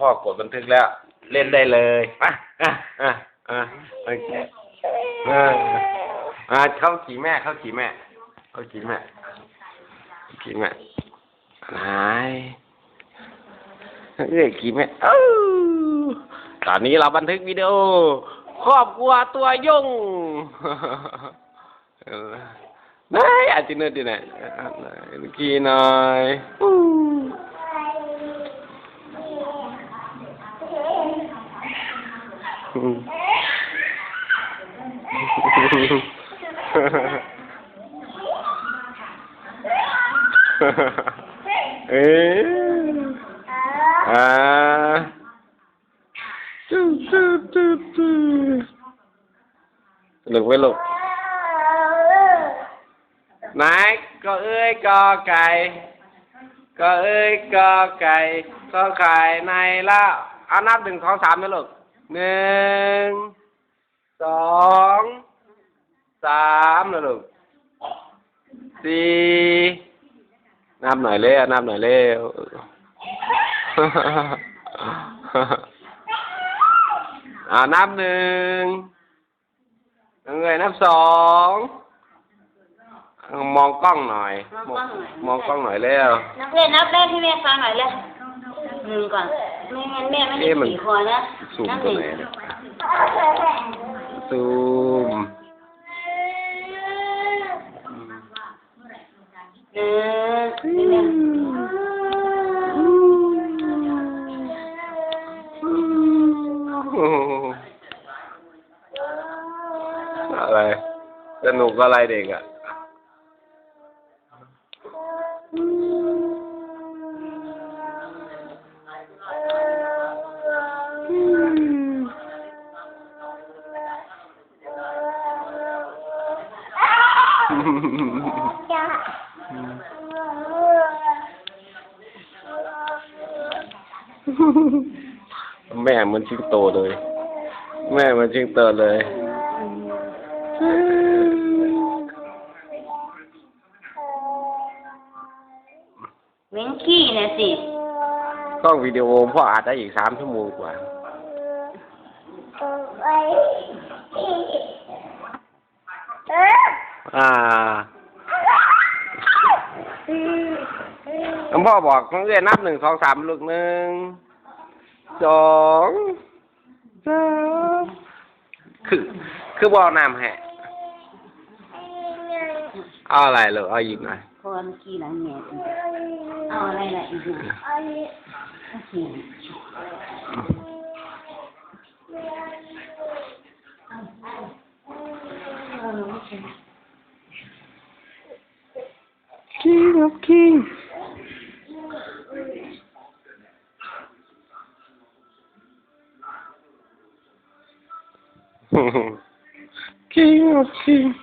พ่อกดบันทึกแล้ว เล่นได้เลยอะอะอะอะโอเคอะอะเข้าขี่แม่เข้าขี่แม่เข้าขี่แม่ขี่แม่ไหนเอ้ยขี่แม่เอ้าตอนนี้เราบันทึกวิดีโอครอบครัวตัวยงเออไหนอาจินเนอร์ดีไหนอะไหนขี่หน่อย อู้อืมเอ๊ะอ่าจูจูจูจูลูกไว้ลูกไหนก็เอ้ยกอไก่ ก็เอ้ยกอไก่ ก็ไข่ในละเอานับหนึ่งสองสามนะลูก หนึ่งสองสามนะลูกสี่นับหน่อยเร็วนับหน่อยเร็วอ่านับหนึ่งเงยนับสองมองกล้องหน่อย มองกล้องหน่อยเร็วนักเล่นนับเล่นให้แม่ฟังหน่อยเลย หนึ่งก่อน ไม่งั้นแม่ไม่ได้เอ๊ะมัน สี่คนนะซูมนับตหรงนึ่งไหนเนี่ยซูมหนึ่งให้แม่อะไร สนุกอะไรเด็กอะ แม่เหมันชิงโตเลย แม่เหมันชิงโตเลยเม้งขี้เนี่ยสิกล้องวิดีโอพ่ออัดได้อีกสามชั่วโมงกว่าอ่ อาหลวงพ่อบอกน้องเอ้ยนับหนึ่งสองสามลูกหนึ่งสองสามคือ คือบอกน้ำแหะเอาอะไรลูกเอาหยิบหน่อยพราะว่าเมื่อกี้หลังแง่เอาอะไรล่ะอีกเนี่ยโอเค King of Kings. คิง of Kings